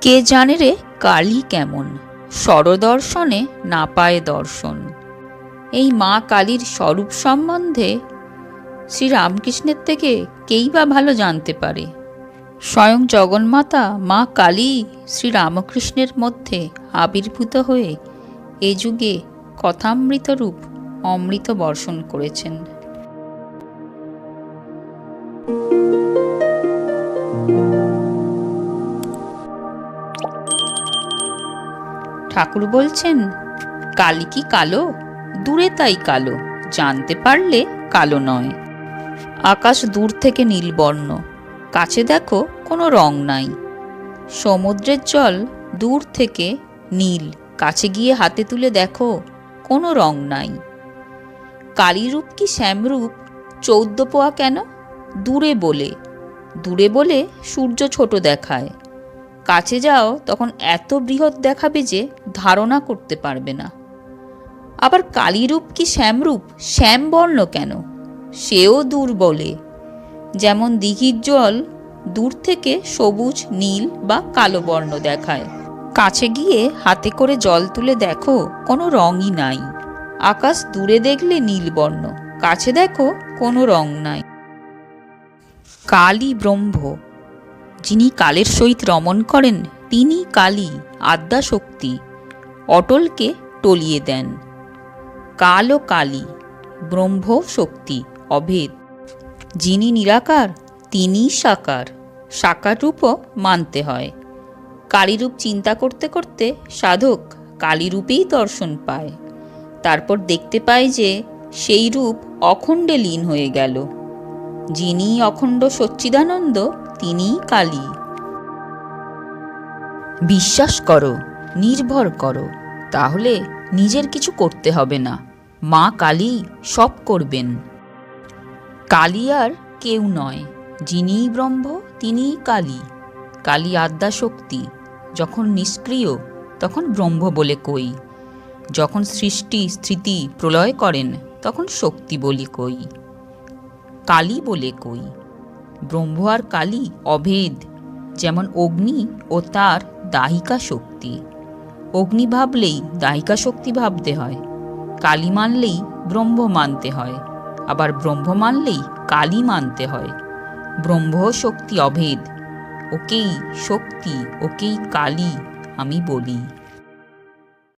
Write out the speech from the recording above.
কে জানে রে কালী কেমন? স্বরদর্শনে না পায় দর্শন। এই মা কালীর স্বরূপ সম্বন্ধে শ্রী রামকৃষ্ণের থেকে কেই বা ভালো জানতে পারে? স্বয়ং জগন্মাতা মা কালী শ্রী রামকৃষ্ণের মধ্যে আবির্ভূত হয়ে এ যুগে কথামৃত রূপ অমৃত বর্ষণ করেছেন। ঠাকুর বলছেন, কালি কি কালো? দূরে তাই কালো, জানতে পারলে কালো নয়। আকাশ দূর থেকে নীলবর্ণ, কাছে দেখো কোনো রং নাই। সমুদ্রের জল দূর থেকে নীল, কাছে গিয়ে হাতে তুলে দেখো কোনো রং নাই। কালীরূপ কি শ্যামরূপ? চৌদ্দ পোয়া কেন? দূরে বলে দূরে বলে সূর্য ছোট দেখায়। কাছে যাও, তখন এত বৃহৎ দেখাবে যে ধারণা করতে পারবে না। আবার কালীরূপ কি শ্যামরূপ? শ্যামবর্ণ কেন? সেও দূর বলে যেমন দিঘির জল দূর থেকে সবুজ, নীল বা কালো বর্ণ দেখায়। কাছে গিয়ে হাতে করে জল তুলে দেখো, কোনো রঙই নাই। আকাশ দূরে দেখলে নীলবর্ণ কাছে দেখো কোনো রং নাই। কালী ব্রহ্ম যিনি কালের সহিত রমণ করেন, তিনি কালী আদ্যা শক্তি অটলকে টলিয়ে দেন। কাল ও কালী ব্রহ্ম শক্তি অভেদ। যিনি নিরাকার তিনি সাকার। সাকার রূপও মানতে হয়। কালীরূপ চিন্তা করতে করতে সাধক কালীরূপেই দর্শন পায়। তারপর দেখতে পায় যে সেই রূপ অখণ্ডে লীন হয়ে গেল। যিনি অখণ্ড সচ্চিদানন্দ, তিনিই কালী। বিশ্বাস করো, নির্ভর করো, তাহলে নিজের কিছু করতে হবে না। মা কালী সব করবেন। কালী আর কেউ নয়, যিনিই ব্রহ্ম, তিনিই কালী। কালী আদ্যা শক্তি যখন নিষ্ক্রিয়, তখন ব্রহ্ম বলে কই। যখন সৃষ্টি, স্থিতি প্রলয় করেন, তখন শক্তি বলি কই। কালী বলে কই। ব্রহ্ম আর কালী অভেদ, যেমন অগ্নি ও তার দাহিকা শক্তি। অগ্নি ভাবলেই দাহিকা শক্তি ভাবতে হয়, কালী মানলেই ব্রহ্ম মানতে হয়, আবার ব্রহ্ম মানলেই কালী মানতে হয়। ব্রহ্ম শক্তি অভেদ, ওকেই শক্তি, ওকেই কালী আমি বলি।